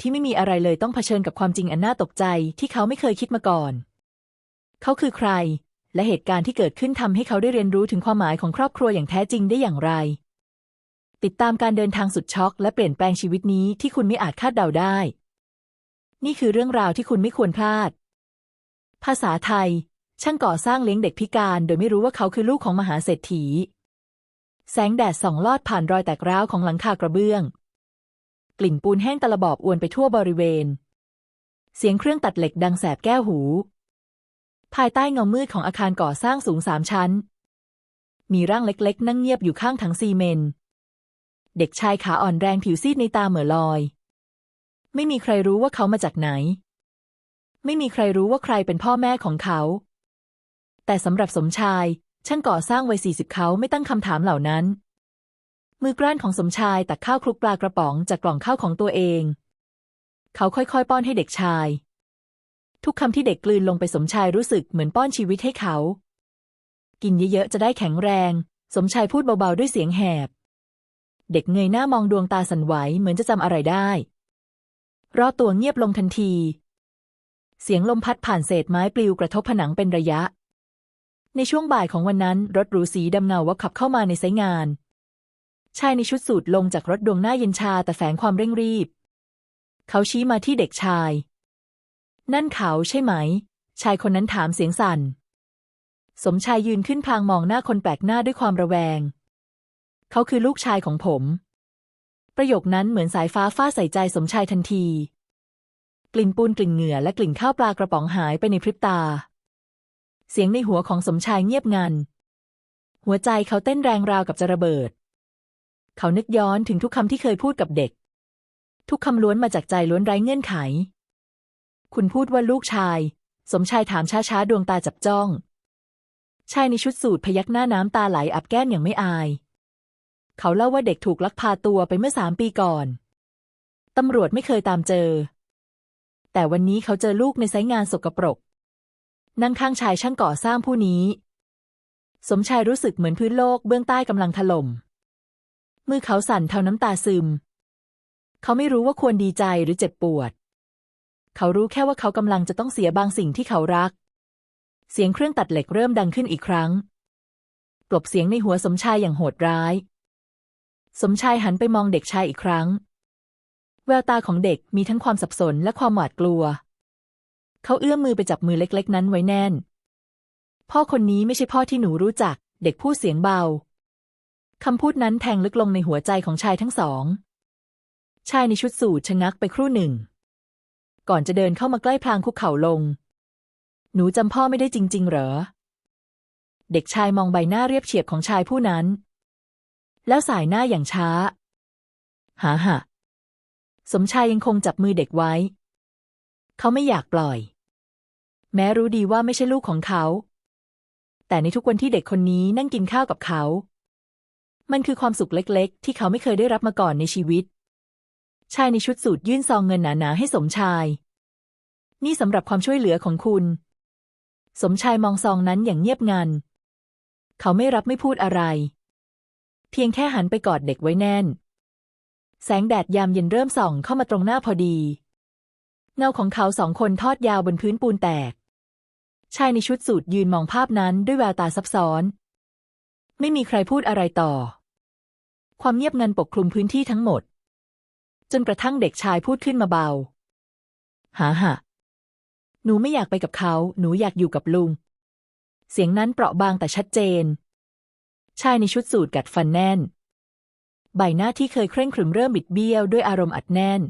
ที่ไม่มีอะไรเลยต้องเผชิญกับความจริงอันน่าตกใจที่เขาไม่เคยคิดมาก่อน เขาคือใคร และเหตุการณ์ที่เกิดขึ้นทำให้เขาได้เรียนรู้ถึงความหมายของครอบครัวอย่างแท้จริงได้อย่างไร ติดตามการเดินทางสุดช็อกและเปลี่ยนแปลงชีวิตนี้ที่คุณไม่อาจคาดเดาได้ นี่คือเรื่องราวที่คุณไม่ควรพลาด ภาษาไทย ช่างก่อสร้างเลี้ยงเด็กพิการ โดยไม่รู้ว่าเขาคือลูกของมหาเศรษฐี แสงแดดส่องลอดผ่านรอยแตกร้าวของหลังคากระเบื้อง กลิ่นปูนแห้งตะลบอบอวนไปทั่วบริเวณ เสียงเครื่องตัดเหล็กดังแสบแก้วหู ภายใต้เงามืดของอาคารก่อสร้างสูงสามชั้น มีร่างเล็กๆ นั่งเงียบอยู่ข้างถังซีเมนต์เด็กชายขาอ่อนแรงผิวซีดในตาเหม่อลอย ไม่มีใครรู้ว่าเขามาจากไหน ไม่มีใครรู้ว่าใครเป็นพ่อแม่ของเขา แต่สำหรับสมชายช่างก่อสร้างวัยสี่สิบเขาไม่ตั้งคำถามเหล่านั้น มือกล้านของสมชายตักข้าวคลุกปลากระป๋องจากกล่องข้าวของตัวเอง เขาค่อยๆ ป้อนให้เด็กชาย ทุกคำที่เด็กกลืนลงไปสมชายรู้สึกเหมือนป้อนชีวิตให้เขา กินเยอะๆจะได้แข็งแรง สมชายพูดเบาๆด้วยเสียงแหบ เด็กเงยหน้ามองดวงตาสั่นไหวเหมือนจะจำอะไรได้ รอตัวเงียบลงทันที เสียงลมพัดผ่านเศษไม้ปลิวกระทบผนังเป็นระยะในช่วงบ่ายของวันนั้น รถหรูสีดำเงาว่าขับเข้ามาในไซงาน ชายในชุดสูทลงจากรถดวงหน้าเย็นชาแต่แฝงความเร่งรีบ เขาชี้มาที่เด็กชาย นั่นเขาใช่ไหม ชายคนนั้นถามเสียงสั่น สมชายยืนขึ้นพลางมองหน้าคนแปลกหน้าด้วยความระแวง เขาคือลูกชายของผม ประโยคนั้นเหมือนสายฟ้าฟาดใส่ใจสมชายทันที กลิ่นปูนกลิ่นเหงื่อและกลิ่นข้าวปลากระป๋องหายไปในพริบตา เสียงในหัวของสมชายเงียบงันหัวใจเขาเต้นแรงราวกับจะระเบิด เขานึกย้อนถึงทุกคำที่เคยพูดกับเด็ก ทุกคำล้วนมาจากใจล้วนไร้เงื่อนไข คุณพูดว่าลูกชาย สมชายถามช้าๆ ดวงตาจับจ้อง ชายในชุดสูทพยักหน้าน้ำตาไหลอับแก้มอย่างไม่อาย เขาเล่าว่าเด็กถูกลักพาตัวไปเมื่อสามปีก่อน ตำรวจไม่เคยตามเจอ แต่วันนี้เขาเจอลูกในไซต์งานสกปรก นั่งข้างชายช่างก่อสร้างผู้นี้ สมชายรู้สึกเหมือนพื้นโลกเบื้องใต้กำลังถล่ม มือเขาสั่นเท่าน้ำตาซึม เขาไม่รู้ว่าควรดีใจหรือเจ็บปวด เขารู้แค่ว่าเขากำลังจะต้องเสียบางสิ่งที่เขารัก เสียงเครื่องตัดเหล็กเริ่มดังขึ้นอีกครั้ง กลบเสียงในหัวสมชายอย่างโหดร้าย สมชายหันไปมองเด็กชายอีกครั้ง แววตาของเด็กมีทั้งความสับสนและความหวาดกลัว เขาเอื้อมมือไปจับมือเล็ก ๆ นั้นไว้แน่น พ่อคนนี้ไม่ใช่พ่อที่หนูรู้จัก เด็กพูดเสียงเบา คำพูดนั้นแทงลึกลงในหัวใจของชายทั้งสอง ชายในชุดสูทชะงักไปครู่หนึ่ง ก่อนจะเดินเข้ามาใกล้พลางคุกเข่าลง หนูจำพ่อไม่ได้จริง ๆ เหรอ เด็กชายมองใบหน้าเรียบเฉียบของชายผู้นั้น แล้วสายหน้าอย่างช้า หาหะสมชายยังคงจับมือเด็กไว้ เขาไม่อยากปล่อย แม้รู้ดีว่าไม่ใช่ลูกของเขา แต่ในทุกวันที่เด็กคนนี้นั่งกินข้าวกับเขา มันคือความสุขเล็กๆ ที่เขาไม่เคยได้รับมาก่อนในชีวิต ชายในชุดสูทยื่นซองเงินหนาๆให้สมชาย นี่สำหรับความช่วยเหลือของคุณ สมชายมองซองนั้นอย่างเงียบงัน เขาไม่รับไม่พูดอะไร เพียงแค่หันไปกอดเด็กไว้แน่น แสงแดดยามเย็นเริ่มส่องเข้ามาตรงหน้าพอดี เงาของเขาสองคนทอดยาวบนพื้นปูนแตก ชายในชุดสูทยืนมองภาพนั้นด้วยแววตาซับซ้อน ไม่มีใครพูดอะไรต่อ ความเงียบงันปกคลุมพื้นที่ทั้งหมด จนกระทั่งเด็กชายพูดขึ้นมาเบาหาหะหนูไม่อยากไปกับเขา หนูอยากอยู่กับลุง เสียงนั้นเปราะบางแต่ชัดเจน ชายในชุดสูทกัดฟันแน่น ใบหน้าที่เคยเคร่งขรึมเริ่มบิดเบี้ยวด้วยอารมณ์อัดแน่น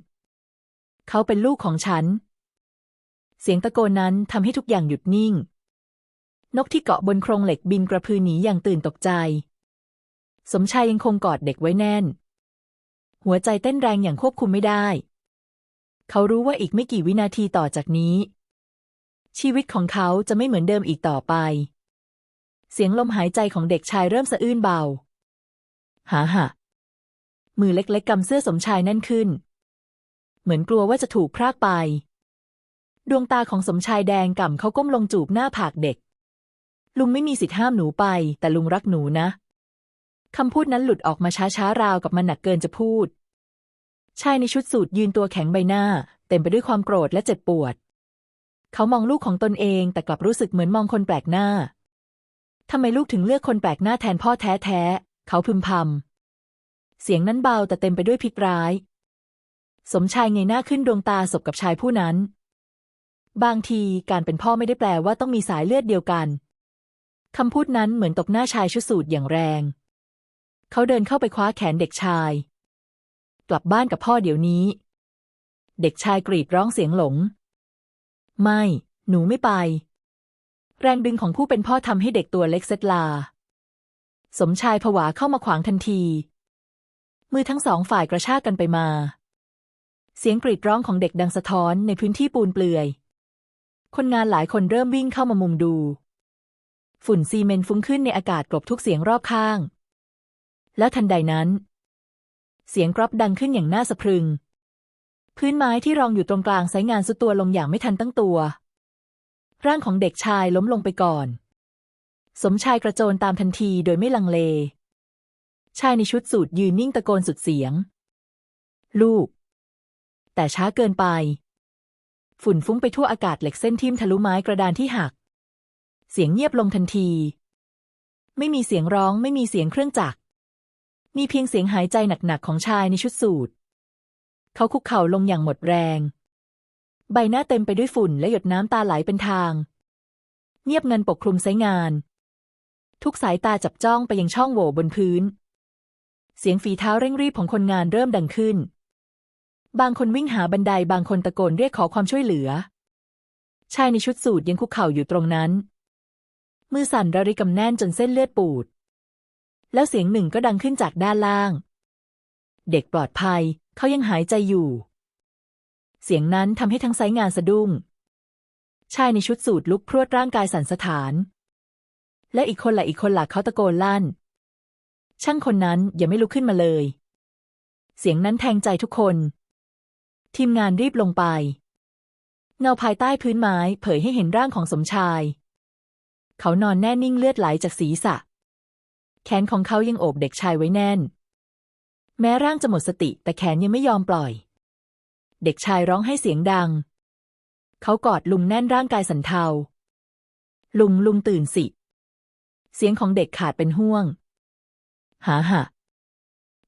เขาเป็นลูกของฉัน เสียงตะโกนนั้นทำให้ทุกอย่างหยุดนิ่ง นกที่เกาะบนโครงเหล็กบินกระพือหนีอย่างตื่นตกใจ สมชายยังคงกอดเด็กไว้แน่น หัวใจเต้นแรงอย่างควบคุมไม่ได้ เขารู้ว่าอีกไม่กี่วินาทีต่อจากนี้ ชีวิตของเขาจะไม่เหมือนเดิมอีกต่อไป เสียงลมหายใจของเด็กชายเริ่มสะอื้นเบาหาหะมือเล็กๆกำเสื้อสมชายแน่นขึ้น เหมือนกลัวว่าจะถูกพรากไป ดวงตาของสมชายแดงก่ำเขาก้มลงจูบหน้าผากเด็ก ลุงไม่มีสิทธิ์ห้ามหนูไป แต่ลุงรักหนูนะ คำพูดนั้นหลุดออกมาช้าๆราวกับมันหนักเกินจะพูด ชายในชุดสูทยืนตัวแข็งใบหน้า เต็มไปด้วยความโกรธและเจ็บปวด เขามองลูกของตนเองแต่กลับรู้สึกเหมือนมองคนแปลกหน้าทำไมลูกถึงเลือกคนแปลกหน้าแทนพ่อแท้ๆ เขาพึมพำ เสียงนั้นเบาแต่เต็มไปด้วยพิษร้าย สมชายเงยหน้าขึ้นดวงตาสบกับชายผู้นั้น บางทีการเป็นพ่อไม่ได้แปลว่าต้องมีสายเลือดเดียวกัน คำพูดนั้นเหมือนตบหน้าชายชุดสูทอย่างแรง เขาเดินเข้าไปคว้าแขนเด็กชาย กลับบ้านกับพ่อเดี๋ยวนี้ เด็กชายกรีดร้องเสียงหลง ไม่ หนูไม่ไป แรงดึงของผู้เป็นพ่อทำให้เด็กตัวเล็กเซตลา สมชายผวาเข้ามาขวางทันที มือทั้งสองฝ่ายกระชากกันไปมา เสียงกรีดร้องของเด็กดังสะท้อนในพื้นที่ปูนเปลือย คนงานหลายคนเริ่มวิ่งเข้ามามุงดู ฝุ่นซีเมนต์ฟุ้งขึ้นในอากาศกลบทุกเสียงรอบข้าง แล้วทันใดนั้น เสียงกรอบดังขึ้นอย่างน่าสะพรึง พื้นไม้ที่รองอยู่ตรงกลางไซงานสุดตัวลงอย่างไม่ทันตั้งตัว ร่างของเด็กชายล้มลงไปก่อน สมชายกระโจนตามทันทีโดยไม่ลังเล ชายในชุดสูทยืนนิ่งตะโกนสุดเสียง ลูก แต่ช้าเกินไป ฝุ่นฟุ้งไปทั่วอากาศเหล็กเส้นทิ่มทะลุไม้กระดานที่หัก เสียงเงียบลงทันที ไม่มีเสียงร้องไม่มีเสียงเครื่องจักร มีเพียงเสียงหายใจหนักๆของชายในชุดสูทเขาคุกเข่าลงอย่างหมดแรง ใบหน้าเต็มไปด้วยฝุ่นและหยดน้ำตาไหลเป็นทาง เงียบงันปกคลุมไซงาน ทุกสายตาจับจ้องไปยังช่องโหว่บนพื้น เสียงฝีเท้าเร่งรีบของคนงานเริ่มดังขึ้น บางคนวิ่งหาบันไดบางคนตะโกนเรียกขอความช่วยเหลือ ชายในชุดสูทยังคุกเข่าอยู่ตรงนั้น มือสั่นระริกำแน่นจนเส้นเลือดปูด แล้วเสียงหนึ่งก็ดังขึ้นจากด้านล่าง เด็กปลอดภัย เขายังหายใจอยู่ เสียงนั้นทำให้ทั้งไซงานสะดุ้ง ชายในชุดสูทลุกพรวดร่างกายสั่นสะท้าน และอีกคนละอีกคนหลักเขาตะโกนลั่น ช่างคนนั้นอย่าไม่ลุกขึ้นมาเลย เสียงนั้นแทงใจทุกคน ทีมงานรีบลงไปเงาภายใต้พื้นไม้เผยให้เห็นร่างของสมชาย เขานอนแน่นิ่งเลือดไหลจากศีรษะ แขนของเขายังโอบเด็กชายไว้แน่น แม้ร่างจะหมดสติ แต่แขนยังไม่ยอมปล่อย เด็กชายร้องให้เสียงดัง เขากอดลุงแน่นร่างกายสันเทา ลุงลุงตื่นสิ เสียงของเด็กขาดเป็นห่วง หาหะ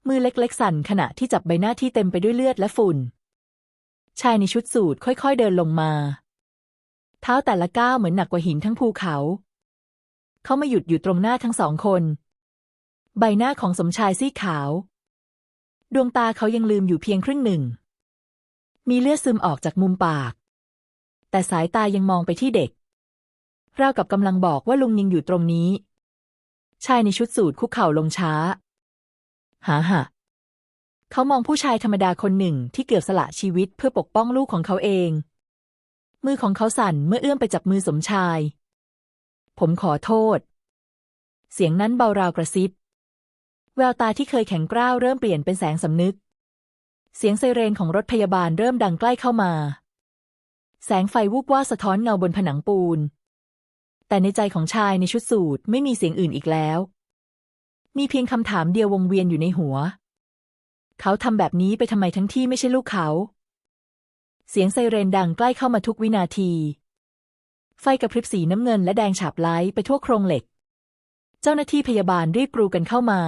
มือเล็กๆสั่นขณะที่จับใบหน้าที่เต็มไปด้วยเลือดและฝุ่น ชายในชุดสูทค่อยๆเดินลงมา เท้าแต่ละก้าวเหมือนหนักกว่าหินทั้งภูเขา เขามาหยุดอยู่ตรงหน้าทั้งสองคน ใบหน้าของสมชายซีขาว ดวงตาเขายังลืมอยู่เพียงครึ่งหนึ่ง มีเลือดซึมออกจากมุมปาก แต่สายตายังมองไปที่เด็กราวกับกำลังบอกว่าลุงยังอยู่ตรงนี้ ชายในชุดสูทคุกเข่าลงช้า หาหะเขามองผู้ชายธรรมดาคนหนึ่งที่เกือบสละชีวิตเพื่อปกป้องลูกของเขาเอง มือของเขาสั่นเมื่อเอื้อมไปจับมือสมชาย ผมขอโทษ เสียงนั้นเบาราวกระซิบ แววตาที่เคยแข็งกร้าวเริ่มเปลี่ยนเป็นแสงสำนึก เสียงไซเรนของรถพยาบาลเริ่มดังใกล้เข้ามา แสงไฟวูบว่าสะท้อนเงาบนผนังปูน แต่ในใจของชายในชุดสูทไม่มีเสียงอื่นอีกแล้ว มีเพียงคำถามเดียววงเวียนอยู่ในหัว เขาทำแบบนี้ไปทำไมทั้งที่ไม่ใช่ลูกเขา เสียงไซเรนดังใกล้เข้ามาทุกวินาที ไฟกระพริบสีน้ำเงินและแดงฉาบไล้ไปทั่วโครงเหล็ก เจ้าหน้าที่พยาบาลรีบกรูกันเข้ามา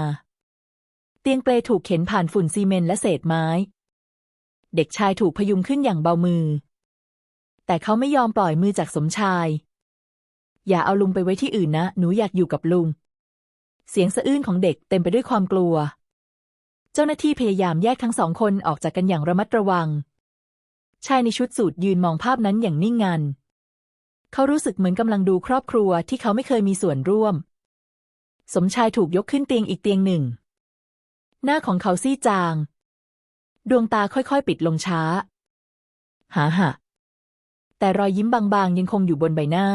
เตียงเปลถูกเข็นผ่านฝุ่นซีเมนต์และเศษไม้ เด็กชายถูกพยุงขึ้นอย่างเบามือ แต่เขาไม่ยอมปล่อยมือจากสมชาย อย่าเอาลุงไปไว้ที่อื่นนะ หนูอยากอยู่กับลุง เสียงสะอื้นของเด็กเต็มไปด้วยความกลัว เจ้าหน้าที่พยายามแยกทั้งสองคนออกจากกันอย่างระมัดระวัง ชายในชุดสูทยืนมองภาพนั้นอย่างนิ่งงัน เขารู้สึกเหมือนกำลังดูครอบครัวที่เขาไม่เคยมีส่วนร่วม สมชายถูกยกขึ้นเตียงอีกเตียงหนึ่ง หน้าของเขาซีจาง ดวงตาค่อยๆ ปิดลงช้า หาหะแต่รอยยิ้มบางๆ ยังคงอยู่บนใบหน้า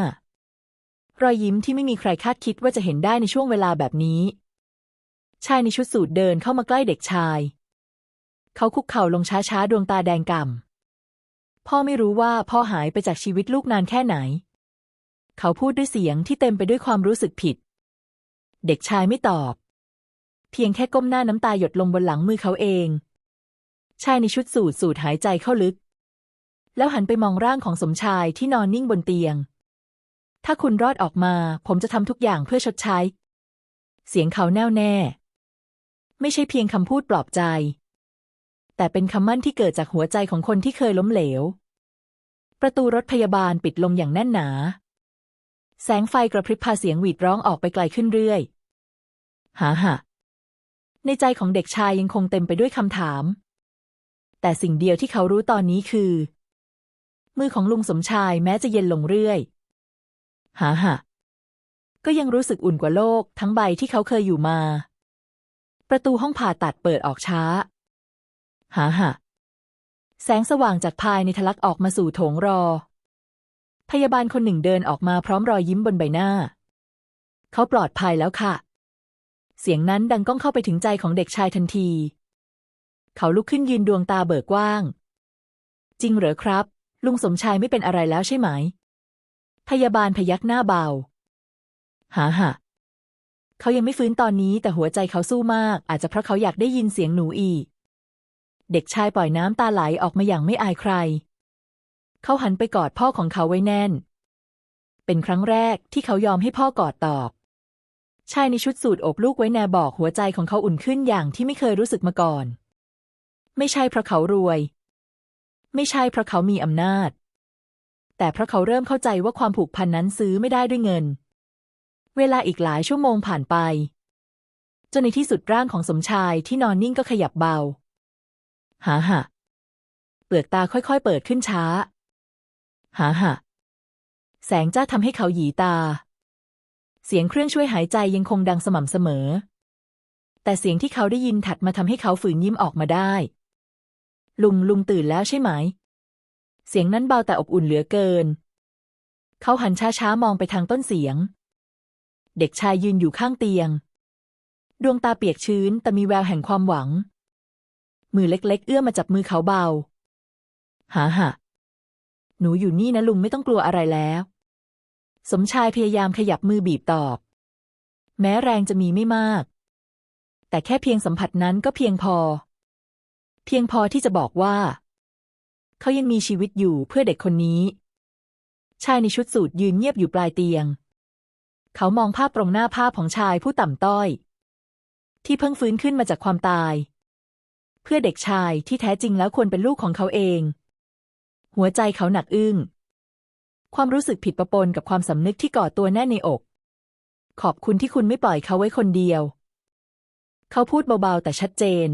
รอยยิ้มที่ไม่มีใครคาดคิดว่าจะเห็นได้ในช่วงเวลาแบบนี้ ชายในชุดสูทเดินเข้ามาใกล้เด็กชาย เขาคุกเข่าลงช้าๆ ดวงตาแดงก่ำ พ่อไม่รู้ว่าพ่อหายไปจากชีวิตลูกนานแค่ไหน เขาพูดด้วยเสียงที่เต็มไปด้วยความรู้สึกผิด เด็กชายไม่ตอบ เพียงแค่ก้มหน้าน้ำตาหยดลงบนหลังมือเขาเอง ชายในชุดสูทสูดหายใจเข้าลึก แล้วหันไปมองร่างของสมชายที่นอนนิ่งบนเตียง ถ้าคุณรอดออกมา ผมจะทำทุกอย่างเพื่อชดใช้ เสียงเขาแน่วแน่ ไม่ใช่เพียงคำพูดปลอบใจ แต่เป็นคำมั่นที่เกิดจากหัวใจของคนที่เคยล้มเหลว ประตูรถพยาบาลปิดลงอย่างแน่นหนา แสงไฟกระพริบพาเสียงหวีดร้องออกไปไกลขึ้นเรื่อยหาหะในใจของเด็กชายยังคงเต็มไปด้วยคำถาม แต่สิ่งเดียวที่เขารู้ตอนนี้คือ มือของลุงสมชายแม้จะเย็นลงเรื่อย หาหะก็ยังรู้สึกอุ่นกว่าโลกทั้งใบที่เขาเคยอยู่มา ประตูห้องผ่าตัดเปิดออกช้า หาหะแสงสว่างจากภายในทะลักออกมาสู่โถงรอ พยาบาลคนหนึ่งเดินออกมาพร้อมรอยยิ้มบนใบหน้า เขาปลอดภัยแล้วค่ะ เสียงนั้นดังก้องเข้าไปถึงใจของเด็กชายทันที เขาลุกขึ้นยืนดวงตาเบิกกว้าง จริงเหรอครับ ลุงสมชายไม่เป็นอะไรแล้วใช่ไหม พยาบาลพยักหน้าเบา หาหะเขายังไม่ฟื้นตอนนี้แต่หัวใจเขาสู้มาก อาจจะเพราะเขาอยากได้ยินเสียงหนูอีก เด็กชายปล่อยน้ำตาไหลออกมาอย่างไม่อายใคร เขาหันไปกอดพ่อของเขาไว้แน่น เป็นครั้งแรกที่เขายอมให้พ่อกอดตอบ ชายในชุดสูทอบลูกไว้แนบอกหัวใจของเขาอุ่นขึ้นอย่างที่ไม่เคยรู้สึกมาก่อน ไม่ใช่เพราะเขารวย ไม่ใช่เพราะเขามีอำนาจ แต่เพราะเขาเริ่มเข้าใจว่าความผูกพันนั้นซื้อไม่ได้ด้วยเงิน เวลาอีกหลายชั่วโมงผ่านไปจนในที่สุดร่างของสมชายที่นอนนิ่งก็ขยับเบา หาหะเปลือกตาค่อยๆเปิดขึ้นช้า หาหะแสงจ้าทำให้เขาหยีตา เสียงเครื่องช่วยหายใจยังคงดังสม่ำเสมอ แต่เสียงที่เขาได้ยินถัดมาทำให้เขาฝืนยิ้มออกมาได้ ลุงลุงตื่นแล้วใช่ไหม เสียงนั้นเบาแต่อบอุ่นเหลือเกิน เขาหันช้าๆมองไปทางต้นเสียง เด็กชายยืนอยู่ข้างเตียง ดวงตาเปียกชื้นแต่มีแววแห่งความหวัง มือเล็ก ๆ เอื้อมมาจับมือเขาเบาหาหะหนูอยู่นี่นะลุงไม่ต้องกลัวอะไรแล้ว สมชายพยายามขยับมือบีบตอบ แม้แรงจะมีไม่มาก แต่แค่เพียงสัมผัสนั้นก็เพียงพอ เพียงพอที่จะบอกว่า เขายังมีชีวิตอยู่เพื่อเด็กคนนี้ ชายในชุดสูทยืนเงียบอยู่ปลายเตียง เขามองภาพตรงหน้าภาพของชายผู้ต่ำต้อย ที่เพิ่งฟื้นขึ้นมาจากความตาย เพื่อเด็กชายที่แท้จริงแล้วควรเป็นลูกของเขาเอง หัวใจเขาหนักอึ้ง ความรู้สึกผิดประปนกับความสำนึกที่ก่อตัวแน่ในอก ขอบคุณที่คุณไม่ปล่อยเขาไว้คนเดียว เขาพูดเบาๆ แต่ชัดเจน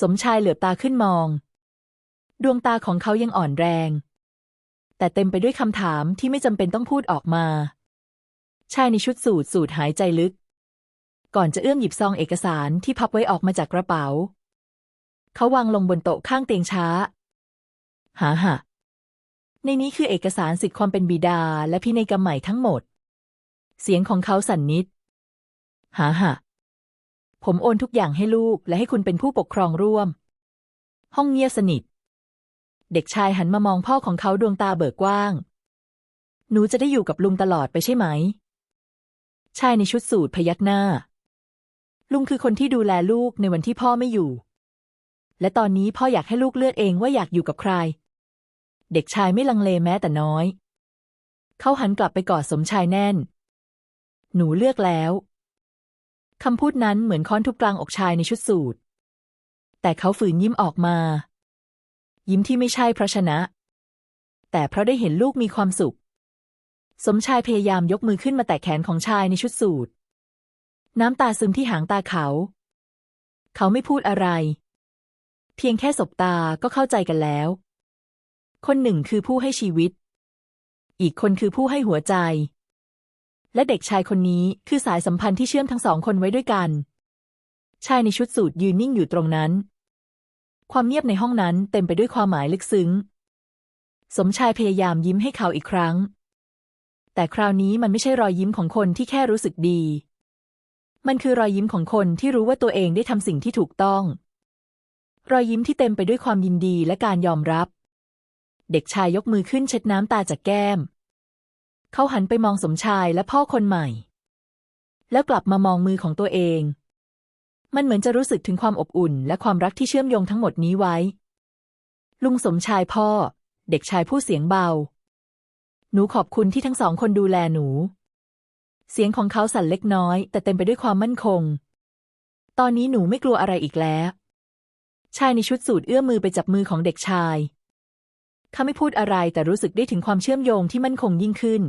สมชายเหลือบตาขึ้นมอง ดวงตาของเขายังอ่อนแรง แต่เต็มไปด้วยคำถามที่ไม่จำเป็นต้องพูดออกมา ชายในชุดสูทสูดหายใจลึกก่อนจะเอื้อมหยิบซองเอกสารที่พับไว้ออกมาจากกระเป๋า เขาวางลงบนโต๊ะข้างเตียงช้า หาหะในนี้คือเอกสารสิทธิความเป็นบิดาและพินัยกรรมใหม่ทั้งหมด เสียงของเขาสั่นนิด หาหะผมโอนทุกอย่างให้ลูกและให้คุณเป็นผู้ปกครองร่วม ห้องเงียบสนิท เด็กชายหันมามองพ่อของเขาดวงตาเบิกกว้าง หนูจะได้อยู่กับลุงตลอดไปใช่ไหม ชายในชุดสูทพยักหน้า ลุงคือคนที่ดูแลลูกในวันที่พ่อไม่อยู่ และตอนนี้พ่ออยากให้ลูกเลือกเองว่าอยากอยู่กับใคร เด็กชายไม่ลังเลแม้แต่น้อย เขาหันกลับไปกอดสมชายแน่น หนูเลือกแล้วคำพูดนั้นเหมือนค้อนทุบกลางอกชายในชุดสูทแต่เขาฝืนยิ้มออกมา ยิ้มที่ไม่ใช่เพราะชนะ แต่เพราะได้เห็นลูกมีความสุข สมชายพยายามยกมือขึ้นมาแตะแขนของชายในชุดสูทน้ำตาซึมที่หางตาเขา เขาไม่พูดอะไร เพียงแค่สบตาก็เข้าใจกันแล้ว คนหนึ่งคือผู้ให้ชีวิต อีกคนคือผู้ให้หัวใจ และเด็กชายคนนี้คือสายสัมพันธ์ที่เชื่อมทั้งสองคนไว้ด้วยกัน ชายในชุดสูทยืนนิ่งอยู่ตรงนั้น ความเงียบในห้องนั้นเต็มไปด้วยความหมายลึกซึ้ง สมชายพยายามยิ้มให้เขาอีกครั้ง แต่คราวนี้มันไม่ใช่รอยยิ้มของคนที่แค่รู้สึกดี มันคือรอยยิ้มของคนที่รู้ว่าตัวเองได้ทำสิ่งที่ถูกต้อง รอยยิ้มที่เต็มไปด้วยความยินดีและการยอมรับ เด็กชายยกมือขึ้นเช็ดน้ำตาจากแก้ม เขาหันไปมองสมชายและพ่อคนใหม่ แล้วกลับมามองมือของตัวเอง มันเหมือนจะรู้สึกถึงความอบอุ่น และความรักที่เชื่อมโยงทั้งหมดนี้ไว้ ลุงสมชายพ่อ เด็กชายพูดเสียงเบา หนูขอบคุณที่ทั้งสองคนดูแลหนู เสียงของเขาสั่นเล็กน้อย แต่เต็มไปด้วยความมั่นคง ตอนนี้หนูไม่กลัวอะไรอีกแล้ว ชายในชุดสูทเอื้อมมือไปจับมือของเด็กชาย เขาไม่พูดอะไรแต่รู้สึกได้ถึงความเชื่อมโยงที่มั่นคงยิ่งขึ้น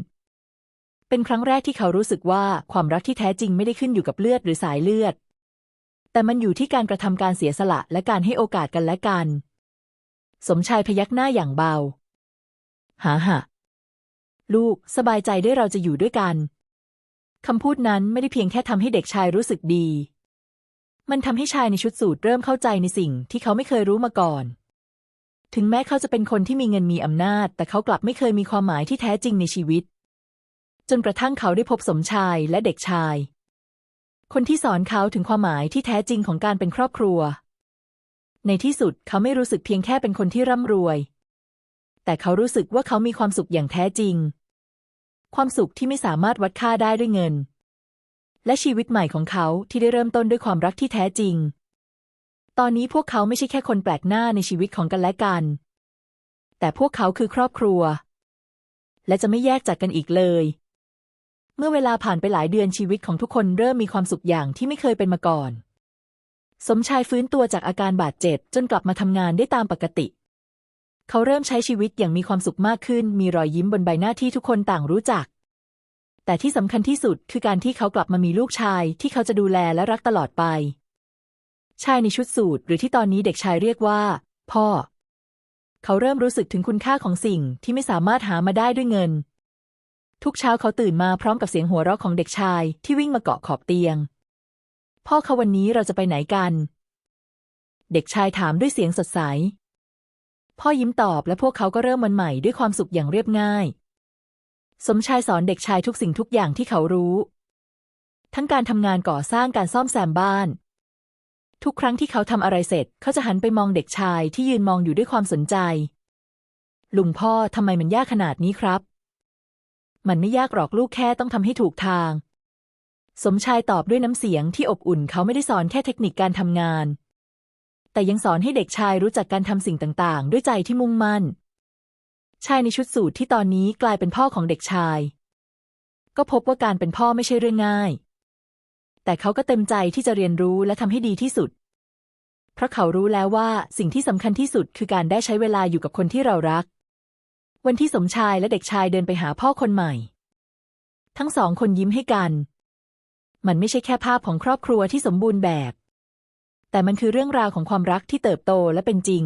เป็นครั้งแรกที่เขารู้สึกว่าความรักที่แท้จริงไม่ได้ขึ้นอยู่กับเลือดหรือสายเลือด แต่มันอยู่ที่การกระทำการเสียสละและการให้โอกาสกันและกัน สมชายพยักหน้าอย่างเบา หาหะลูกสบายใจได้เราจะอยู่ด้วยกันคำพูดนั้นไม่ได้เพียงแค่ทำให้เด็กชายรู้สึกดี มันทำให้ชายในชุดสูทเริ่มเข้าใจในสิ่งที่เขาไม่เคยรู้มาก่อน ถึงแม้เขาจะเป็นคนที่มีเงินมีอำนาจ แต่เขากลับไม่เคยมีความหมายที่แท้จริงในชีวิต จนกระทั่งเขาได้พบสมชายและเด็กชาย คนที่สอนเขาถึงความหมายที่แท้จริงของการเป็นครอบครัว ในที่สุดเขาไม่รู้สึกเพียงแค่เป็นคนที่ร่ำรวย แต่เขารู้สึกว่าเขามีความสุขอย่างแท้จริง ความสุขที่ไม่สามารถวัดค่าได้ด้วยเงิน และชีวิตใหม่ของเขาที่ได้เริ่มต้นด้วยความรักที่แท้จริง ตอนนี้พวกเขาไม่ใช่แค่คนแปลกหน้าในชีวิตของกันและกัน แต่พวกเขาคือครอบครัว และจะไม่แยกจากกันอีกเลย เมื่อเวลาผ่านไปหลายเดือนชีวิตของทุกคนเริ่มมีความสุขอย่างที่ไม่เคยเป็นมาก่อน สมชายฟื้นตัวจากอาการบาดเจ็บจนกลับมาทำงานได้ตามปกติ เขาเริ่มใช้ชีวิตอย่างมีความสุขมากขึ้น มีรอยยิ้มบนใบหน้าที่ทุกคนต่างรู้จัก แต่ที่สำคัญที่สุดคือการที่เขากลับมามีลูกชาย ที่เขาจะดูแลและรักตลอดไป ชายในชุดสูทหรือที่ตอนนี้เด็กชายเรียกว่า พ่อ เขาเริ่มรู้สึกถึงคุณค่าของสิ่งที่ไม่สามารถหามาได้ด้วยเงิน ทุกเช้าเขาตื่นมาพร้อมกับเสียงหัวเราะของเด็กชายที่วิ่งมาเกาะขอบเตียง พ่อเขาวันนี้เราจะไปไหนกัน เด็กชายถามด้วยเสียงสดใส พ่อยิ้มตอบและพวกเขาก็เริ่มวันใหม่ด้วยความสุขอย่างเรียบง่าย สมชายสอนเด็กชายทุกสิ่งทุกอย่างที่เขารู้ ทั้งการทำงานก่อสร้างการซ่อมแซมบ้าน ทุกครั้งที่เขาทำอะไรเสร็จ เขาจะหันไปมองเด็กชายที่ยืนมองอยู่ด้วยความสนใจ ลุงพ่อทำไมมันยากขนาดนี้ครับ มันไม่ยากหรอกลูกแค่ต้องทำให้ถูกทาง สมชายตอบด้วยน้ำเสียงที่อบอุ่นเขาไม่ได้สอนแค่เทคนิคการทำงาน แต่ยังสอนให้เด็กชายรู้จักการทำสิ่งต่างๆ ด้วยใจที่มุ่งมั่น ชายในชุดสูทที่ตอนนี้กลายเป็นพ่อของเด็กชาย ก็พบว่าการเป็นพ่อไม่ใช่เรื่องง่าย แต่เขาก็เต็มใจที่จะเรียนรู้และทำให้ดีที่สุด เพราะเขารู้แล้วว่าสิ่งที่สำคัญที่สุดคือการได้ใช้เวลาอยู่กับคนที่เรารัก วันที่สมชายและเด็กชายเดินไปหาพ่อคนใหม่ ทั้งสองคนยิ้มให้กัน มันไม่ใช่แค่ภาพของครอบครัวที่สมบูรณ์แบบ แต่มันคือเรื่องราวของความรักที่เติบโตและเป็นจริง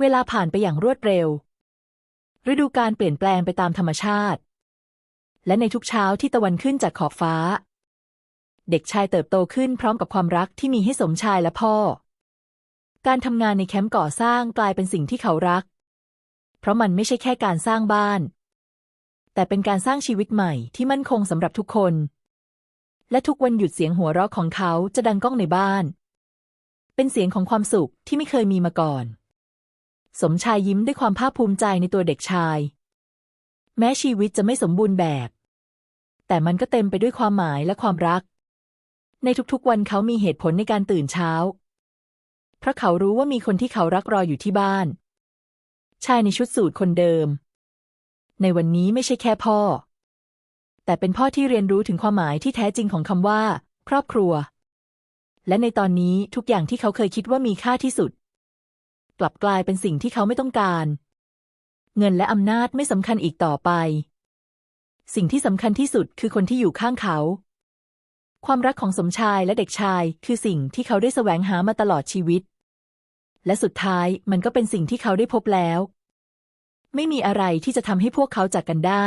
เวลาผ่านไปอย่างรวดเร็ว ฤดูกาลเปลี่ยนแปลงไปตามธรรมชาติ และในทุกเช้าที่ตะวันขึ้นจากขอบฟ้า เด็กชายเติบโตขึ้นพร้อมกับความรักที่มีให้สมชายและพ่อ การทำงานในแคมป์ก่อสร้างกลายเป็นสิ่งที่เขารัก เพราะมันไม่ใช่แค่การสร้างบ้าน แต่เป็นการสร้างชีวิตใหม่ที่มั่นคงสำหรับทุกคน และทุกวันหยุดเสียงหัวเราะของเขาจะดังก้องในบ้าน เป็นเสียงของความสุขที่ไม่เคยมีมาก่อน สมชายยิ้มด้วยความภาคภูมิใจในตัวเด็กชาย แม้ชีวิตจะไม่สมบูรณ์แบบ แต่มันก็เต็มไปด้วยความหมายและความรัก ในทุกๆวันเขามีเหตุผลในการตื่นเช้า เพราะเขารู้ว่ามีคนที่เขารักรออยู่ที่บ้าน ชายในชุดสูทคนเดิม ในวันนี้ไม่ใช่แค่พ่อ แต่เป็นพ่อที่เรียนรู้ถึงความหมายที่แท้จริงของคำว่า ครอบครัว และในตอนนี้ทุกอย่างที่เขาเคยคิดว่ามีค่าที่สุด กลับกลายเป็นสิ่งที่เขาไม่ต้องการ เงินและอำนาจไม่สำคัญอีกต่อไป สิ่งที่สำคัญที่สุดคือคนที่อยู่ข้างเขา ความรักของสมชายและเด็กชายคือสิ่งที่เขาได้แสวงหามาตลอดชีวิต และสุดท้ายมันก็เป็นสิ่งที่เขาได้พบแล้ว ไม่มีอะไรที่จะทำให้พวกเขาจากกันได้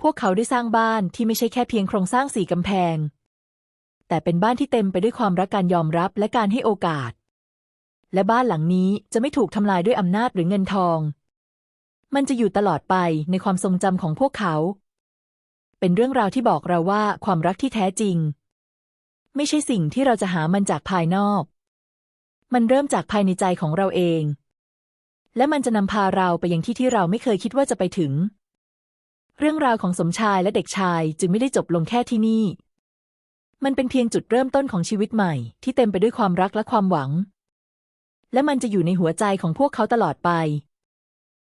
พวกเขาได้สร้างบ้านที่ไม่ใช่แค่เพียงโครงสร้างสี่กำแพงแต่เป็นบ้านที่เต็มไปด้วยความรักการยอมรับและการให้โอกาส และบ้านหลังนี้จะไม่ถูกทำลายด้วยอำนาจหรือเงินทอง มันจะอยู่ตลอดไปในความทรงจำของพวกเขา เป็นเรื่องราวที่บอกเราว่าความรักที่แท้จริง ไม่ใช่สิ่งที่เราจะหามันจากภายนอก มันเริ่มจากภายในใจของเราเอง และมันจะนำพาเราไปยังที่ที่เราไม่เคยคิดว่าจะไปถึง เรื่องราวของสมชายและเด็กชายจึงไม่ได้จบลงแค่ที่นี่ มันเป็นเพียงจุดเริ่มต้นของชีวิตใหม่ ที่เต็มไปด้วยความรักและความหวัง และมันจะอยู่ในหัวใจของพวกเขาตลอดไป